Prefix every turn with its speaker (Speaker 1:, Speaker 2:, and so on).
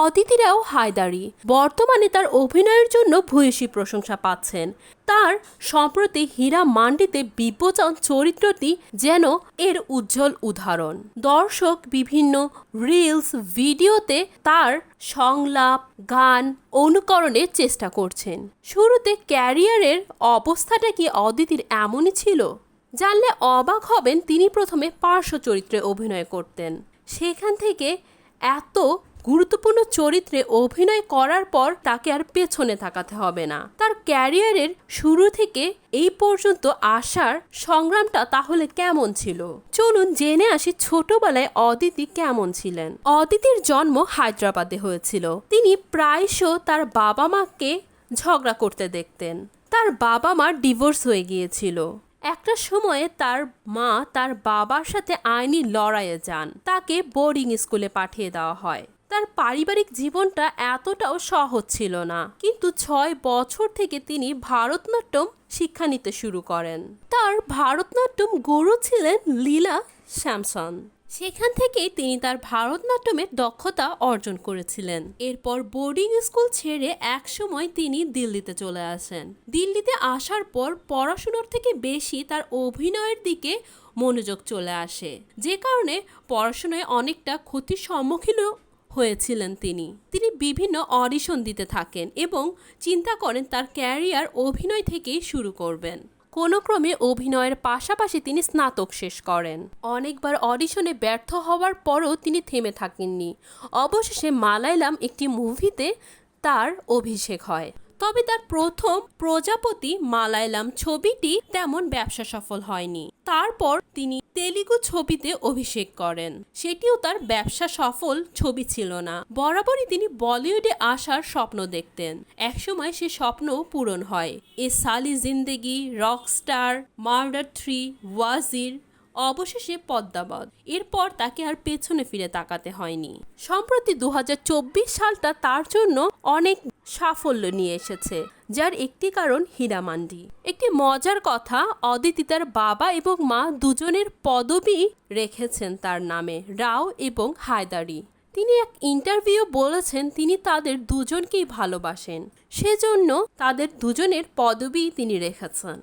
Speaker 1: অদিতিরাও হায়দারি। বর্তমানে তার অভিনয়ের জন্য ভূয়সী প্রশংসা পাচ্ছেন। তার সম্প্রতি হীরা মান্ডিতে বিপচন চরিত্রটি যেন এর উজ্জ্বল উদাহরণ। দর্শক বিভিন্ন রিলস, ভিডিওতে তার সংলাপ, গান অনুকরণের চেষ্টা করছেন। শুরুতে ক্যারিয়ারের অবস্থাটা কি অদিতির এমনই ছিল? জানলে অবাক হবেন তিনি প্রথমে পার্শ্ব চরিত্রে অভিনয় করতেন। সেখান থেকে এত গুরুত্বপূর্ণ চরিত্রে অভিনয় করার পর তাকে আর পেছনে থাকাতে হবে না। তার ক্যারিয়ারের শুরু থেকে এই পর্যন্ত আসার সংগ্রামটা তাহলে কেমন ছিল? চলুন জেনে আসি ছোটবেলায় অদিতি কেমন ছিলেন। অদিতির জন্ম হায়দ্রাবাদে হয়েছিল। তিনি প্রায়শ তার বাবা মাকে ঝগড়া করতে দেখতেন। তার বাবা মা ডিভোর্স হয়ে গিয়েছিল। একটা সময়ে তার মা তার বাবার সাথে আইনি লড়াইয়ে যান। তাকে বোর্ডিং স্কুলে পাঠিয়ে দেওয়া হয়। তার পারিবারিক জীবনটা এতটাও সহজ ছিল না। কিন্তু ছয় বছর থেকে তিনি ভারতনাট্যম শিক্ষা নিতে শুরু করেন। তার ভারতনাট্যম গুরু ছিলেন লীলা স্যামসন সেখান থেকেই তিনি তার ভারতনাট্যমের দক্ষতা অর্জন করেছিলেন। এরপর বোর্ডিং স্কুল ছেড়ে একসময় তিনি দিল্লিতে চলে আসেন। দিল্লিতে আসার পর পড়াশুনোর থেকে বেশি তার অভিনয়ের দিকে মনোযোগ চলে আসে। যে কারণে পড়াশোনায় অনেকটা ক্ষতির সম্মুখীনও হয়েছিলেন তিনি। তিনি বিভিন্ন অডিশন দিতে থাকেন এবং চিন্তা করেন তার ক্যারিয়ার অভিনয় থেকেই শুরু করবেন। কোনো ক্রমে অভিনয়ের পাশাপাশি তিনি স্নাতক শেষ করেন। অনেকবার অডিশনে ব্যর্থ হওয়ার পরও তিনি থেমে থাকেননি। অবশেষে মালায়ালাম একটি মুভিতে তার অভিষেক হয়। তবে তার প্রথম প্রজাপতি মালায়ালাম ছবিটি তেমন ব্যবসা সফল হয়নি। তারপর তিনি তেলুগু ছবিতে অভিষেক করেন। সেটিও তার ব্যবসা সফল ছবি ছিল না। বরাবরই তিনি বলিউডে আসার স্বপ্ন দেখতেন। একসময় সে স্বপ্নও পূরণ হয়। Yeh Saali Zindagi, Rockstar, murder three, Wazir অবশেষে পদ্মাবত। এরপর তাকে আর পেছনে ফিরে তাকাতে হয়নি। সম্প্রতি দু হাজার চব্বিশ সালটা তার জন্য অনেক সাফল্য নিয়ে এসেছে, যার একটি কারণ হীরামান্ডি। একটি মজার কথা, অদিতি তার বাবা এবং মা দুজনের পদবি রেখেছেন তার নামে, রাও এবং হায়দারি। তিনি এক ইন্টারভিউ বলেছেন তিনি তাদের দুজনকেই ভালোবাসেন, সেজন্য তাদের দুজনের পদবি তিনি রেখেছেন।